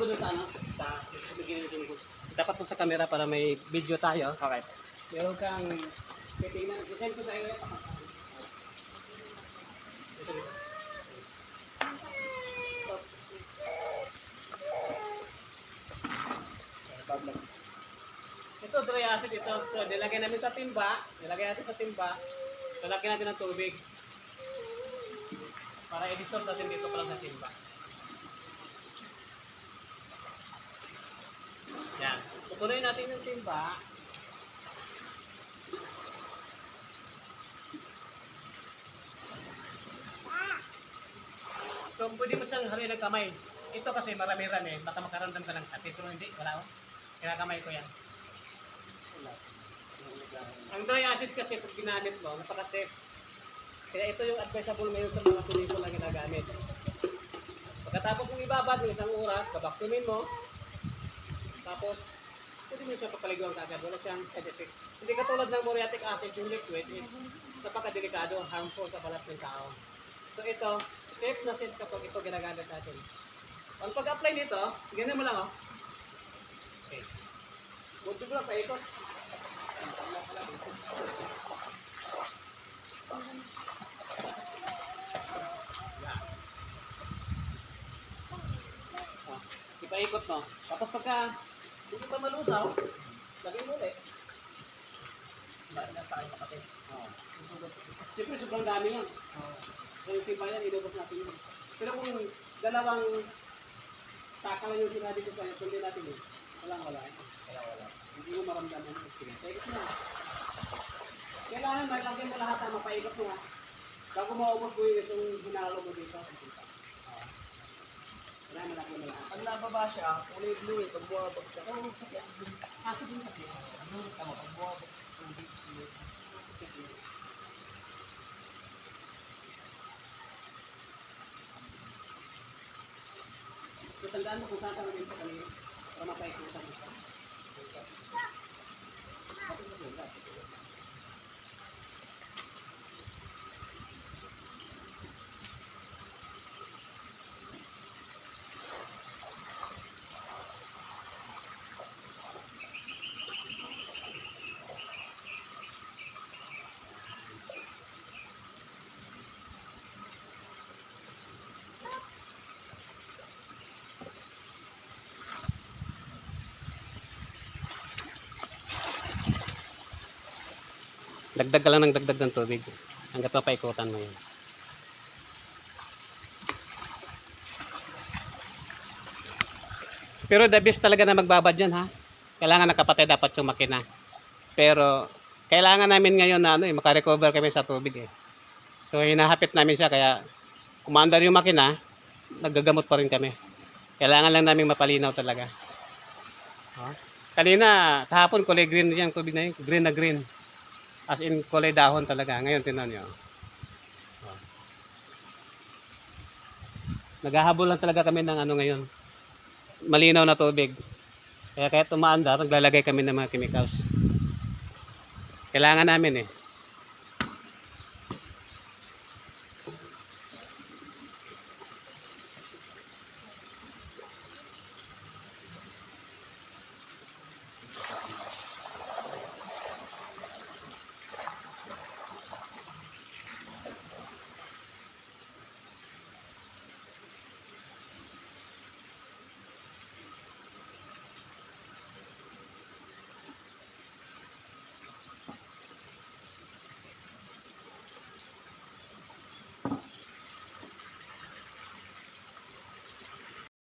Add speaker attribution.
Speaker 1: ko dun sa ano, sa dapat po sa camera para may video tayo.
Speaker 2: Okay.
Speaker 1: Meron kang titingnan. Isend ko dito. Ito dry acid ito. So, nilagay namin sa timba. Nilagay natin sa timba. Lalagyan natin ng tubig. Para i-dissolve natin dito pala sa timba. Yan. Tutuloy natin yung timba. So, pwede mo siyang halin ng kamay. Ito kasi marami-rami, baka makaramdam ka ng kasi. Pero hindi, wala ko. Kinakamay ko yan. Ang dry acid kasi pag ginamit mo, napaka-safe. Kaya ito yung advisable ngayon sa mga solution na ginagamit. Pagkatapos mong ibabad ng isang oras, babaktumin mo. Tapos, pwede mo siya papaliguan kagad. Wala siyang side effect. Hindi katulad ng muriatic acid, yung liquid is napakadelikado, harmful sa balat ng tao. So ito, safe na safe kapag ito ginagamit natin. Ang pag-apply nito, ganyan mo lang oh. Okay. Bunto mo lang paikot. Oh, ipaikot mo. Tapos pagka hindi pa malusaw, lagay mo ulit. Na makapit. Oh. Siyempre, sobrang dami yan. Oh. Yung timbayan, inubos natin yun. Pero kung dalawang taka lang yung sinabi ko sa'yo, kundi natin yun. Walang wala. Wala wala. Hindi mo maramdaman yung experience. Mo na. Kailangan may lagyan mo lahat ang mapaikot mo ha. Bago maubos mo yung itong hinalo mo dito.
Speaker 2: Pag nababa siya, kulay blue eh. Pag bumabagsak.
Speaker 1: Oo, kasi din kasi.
Speaker 2: Tama, pag bumabagsak. tubig, blue.
Speaker 1: Tandaan mo kung rin sa kanila para mapaikutan mo siya. Tapos mo Dagdag ka lang ng dagdag ng tubig hanggat mapaikutan mo yun. Pero the best talaga na magbabad yan ha. Kailangan nakapatay dapat yung makina. Pero kailangan namin ngayon na ano eh, makarecover kami sa tubig eh. So hinahapit namin siya kaya kumandar yung makina, naggagamot pa rin kami. Kailangan lang namin mapalinaw talaga. Oh. Kanina, kahapon kulay green yung tubig na yun, green na green. As in kulay dahon talaga. Ngayon tinan nyo. Naghahabol lang talaga kami ng ano ngayon. Malinaw na tubig. Kaya kahit tumaandar, naglalagay kami ng mga chemicals. Kailangan namin eh.